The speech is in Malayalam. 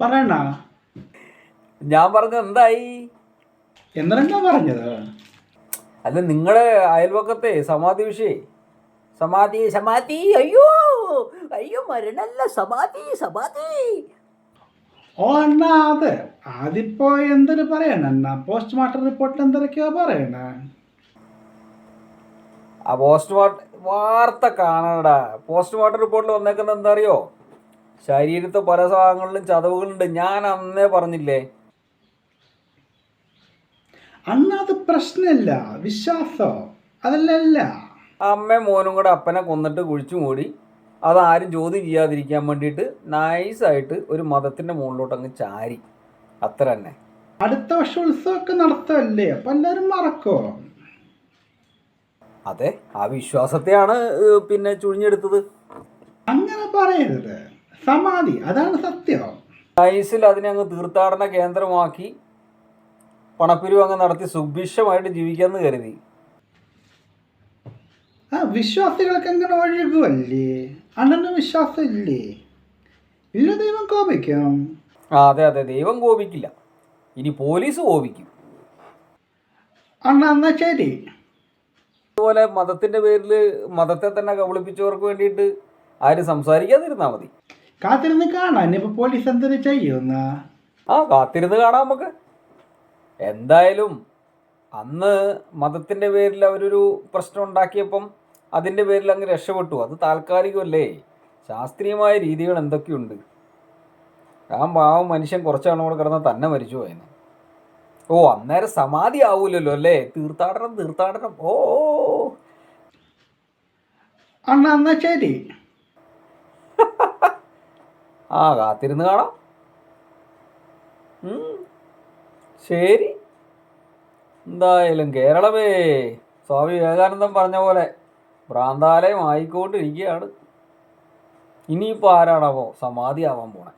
പറയണ ഞാൻ പറഞ്ഞത് എന്തായി? എന്താ പറഞ്ഞത്? അല്ല നിങ്ങളുടെ അയൽവക്കത്തെ സമാധി വിഷയേ. സമാധി സമാധി അയ്യോ അയ്യോ മരണല്ല സമാധി സമാധി. ഓ അണ്ണാ അതെ. അതിപ്പോ എന്തൊരു പറയണ? അണ്ണാ പോസ്റ്റ്മോർട്ടം റിപ്പോർട്ടിൽ എന്തൊക്കെയാ പറയണ. ആ പോസ്റ്റ്മോർട്ടം വാർത്ത കാണടാ പോസ്റ്റ്മോർട്ടം റിപ്പോർട്ടിൽ വന്നേക്കുന്നത് എന്താ അറിയോ ശരീരത്തെ പല ഭാഗങ്ങളിലും ചതവുകളുണ്ട്. ഞാൻ അന്നേ പറഞ്ഞില്ലേ? അന്നത് പ്രശ്നമല്ല വിശ്വാസോ? അതല്ല അതല്ലല്ല. അമ്മയും മോനും കൂടെ അപ്പനെ കൊന്നിട്ട് കുഴിച്ചു മൂടി. അതാരും ചോദ്യം ചെയ്യാതിരിക്കാൻ വേണ്ടിയിട്ട് നൈസായിട്ട് ഒരു മതത്തിന്റെ മുകളിലോട്ട് അങ്ങ് ചാരി. അത്ര തന്നെ. അടുത്ത വർഷം ഉത്സവമൊക്കെ നടത്തല്ലേ? അപ്പൊ എല്ലാരും മറക്കോ അതെ ആ വിശ്വാസത്തെയാണ് പിന്നെ ചുഴിഞ്ഞെടുത്തത്. അങ്ങനെ പറയരുത്. സമാധി അതാണ് സത്യം. നൈസിൽ അതിനെ അങ്ങ് തീർത്ഥാടന കേന്ദ്രമാക്കി പണപ്പിരിവ് അങ്ങ് നടത്തി സുഭിക്ഷമായിട്ട് ജീവിക്കാമെന്ന് കരുതി. ആ വിശ്വാസികൾക്ക് എങ്ങനെ ഒഴുകുമല്ലേ അണ്ണന് വിശ്വാസം ഇല്ലേ ഇല്ല ദൈവം കോപിക്കും. ആ അതെ അതെ ദൈവം കോപിക്കില്ല. ഇനി പോലീസ് കോപിക്കും. അണ്ണ എന്നാ ശരി. അതുപോലെ മതത്തിന്റെ പേരിൽ മതത്തെ തന്നെ കബളിപ്പിച്ചവർക്ക് വേണ്ടിയിട്ട് ആരും സംസാരിക്കാതിരുന്നാ മതി. കാത്തിരുന്ന് കാണാൻ ഇപ്പൊ പോലീസ് എന്തൊരു ചെയ്യുന്ന? ആ കാത്തിരുന്ന് കാണാം നമുക്ക്. എന്തായാലും അന്ന് മതത്തിന്റെ പേരിൽ അവരൊരു പ്രശ്നം ഉണ്ടാക്കിയപ്പം അതിന്റെ പേരിൽ അങ്ങ് രക്ഷപ്പെട്ടു. അത് താൽക്കാലികമല്ലേ? ശാസ്ത്രീയമായ രീതികൾ എന്തൊക്കെയുണ്ട്? ആ പാവം മനുഷ്യൻ കുറച്ചാളും കൂടെ കിടന്ന് തന്നെ മരിച്ചു പോയെന്ന് ഓ അന്നേരം സമാധി ആവൂലല്ലോ അല്ലേ? തീർത്ഥാടനം തീർത്ഥാടനം. ഓ. അണ്ണ എന്നാ ശരി. ആ കാത്തിരുന്ന് കാണാം. ശരി. എന്തായാലും കേരളമേ സ്വാമി വിവേകാനന്ദൻ പറഞ്ഞ പോലെ ഭ്രാന്താലയം ആയിക്കൊണ്ടിരിക്കുകയാണ്. ഇനിയിപ്പോൾ ആരാണാവോ സമാധി ആവാൻ പോണേ?